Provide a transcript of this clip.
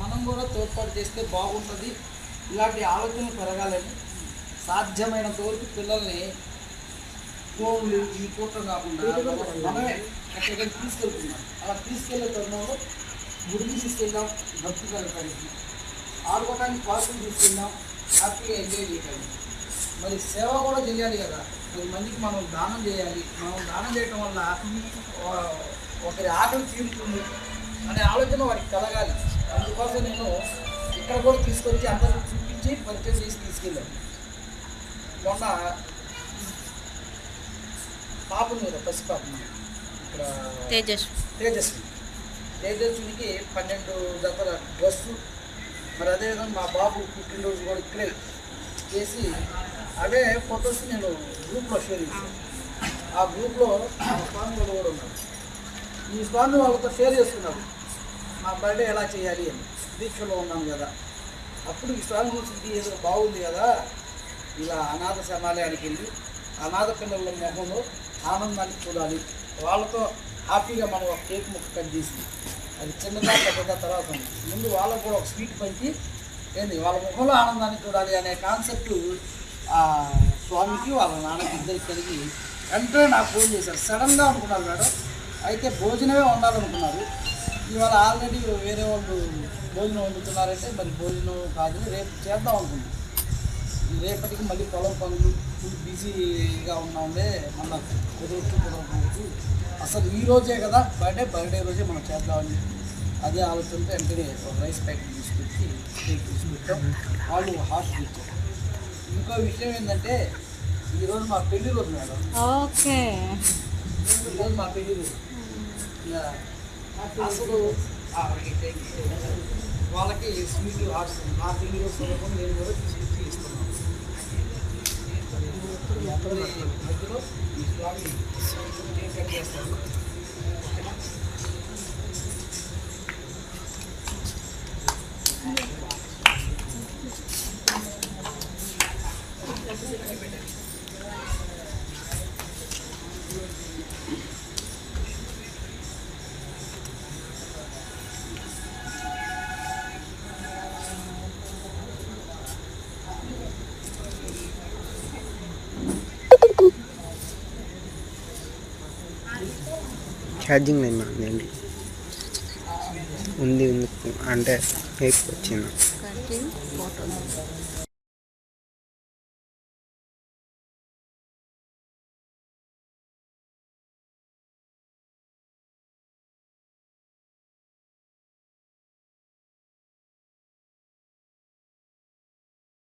మనం కూడా తోడ్పాటు చేస్తే బాగుంటుంది. ఇలాంటి ఆలోచనలు పెరగాలని సాధ్యమైనంత వరకు పిల్లల్ని ఫోన్లు ఈ కూటం కాకుండా మనమే ఎక్కడికైనా తీసుకెళ్తున్నాం. అలా తీసుకెళ్ళే తరుణంలో గుడికి తీసుకెళ్దాం భక్తి కలగడానికి ఆడుకోవడానికి పార్కులు తీసుకెళ్దాం హ్యాపీగా ఎంజాయ్ చేయడానికి మరి సేవ కూడా చేయాలి కదా. పది మందికి మనం దానం చేయాలి. మనం దానం చేయటం వల్ల ఒకరి ఆకలి తీరుతుంది అనే ఆలోచన వారికి కలగాలి. అందుకోసం నేను ఇక్కడ కూడా తీసుకొచ్చి అందరికీ చూపించి పరిచయం చేసి తీసుకెళ్ళాను మొన్న పాప మీద పసిపాప ఇక్కడ తేజస్ తేజస్వి. తేజస్వినికి పన్నెండు జతల డ్రెస్సు మరి అదేవిధంగా మా బాబు పుట్టినరోజు కూడా ఇక్కడే చేసి అవే ఫొటోస్ నేను గ్రూప్లో షేర్ చేశాను ఆ గ్రూప్లో మా స్వామి వాళ్ళు కూడా ఉన్నారు. ఈ స్వామి వాళ్ళతో షేర్ చేసుకున్నారు. మా బర్త్డే ఎలా చేయాలి అని. దీక్షలో ఉన్నాం కదా. అప్పుడు ఈ స్వామి గురించి ఏదో బాగుంది కదా. ఇలా అనాథ సమాలయానికి వెళ్ళి అనాథ పిల్లల మొహంలో ఆనందాన్ని చూడాలి. వాళ్ళతో హ్యాపీగా మనం ఒక కేక్ ముక్క కట్ చేసి అది చిన్నదా పెద్ద తర్వాత ఉంది. ముందు వాళ్ళకు కూడా ఒక స్వీట్ పంచి ఏంది వాళ్ళ ముఖంలో ఆనందాన్ని చూడాలి అనే కాన్సెప్ట్ ఆ స్వామికి వాళ్ళ నాన్నకి ఇద్దరికి కలిగి వెంటనే నాకు ఫోన్ చేశారు. సడన్గా అనుకున్నారు మేడం. అయితే భోజనమే ఉండాలనుకున్నారు ఇవాళ ఆల్రెడీ వేరే వాళ్ళు భోజనం వండుతున్నారంటే మరి భోజనం కాదు రేపు చేద్దాం అనుకున్నాం ఈ రేపటికి మళ్ళీ పొలం పనులు ఫుల్ బిజీగా ఉన్నాండే మళ్ళీ కుదరచ్చు కుదరకపోవచ్చు అసలు ఈ రోజే కదా బర్త్డే బర్త్డే రోజే మనం చేద్దామని అదే ఆలోచనతో వెంటనే ఒక రైస్ ప్యాకెట్ తీసుకొచ్చి కేక్ తీసుకొచ్చాం. వాళ్ళు హాస్టల్ ఇచ్చారు ఇంకో విషయం ఏంటంటే ఈరోజు మా పెళ్ళి రోజు మేడం. ఓకే. ఈరోజు మా పెళ్ళి రోజు అసలు ఆ, వాళ్ళకి స్వీట్ ఆర్ట్స్ ఆ వీడియో రోజు నేను కూడా తీసుకొచ్చి ఇస్తున్నాను. మధ్యలో ఈ స్వామి కేక్ కట్ ఛార్జింగ్ లేదు మేడం ఏంటి ఉంది ఉంది. అంటే ఎక్కువ వచ్చింది.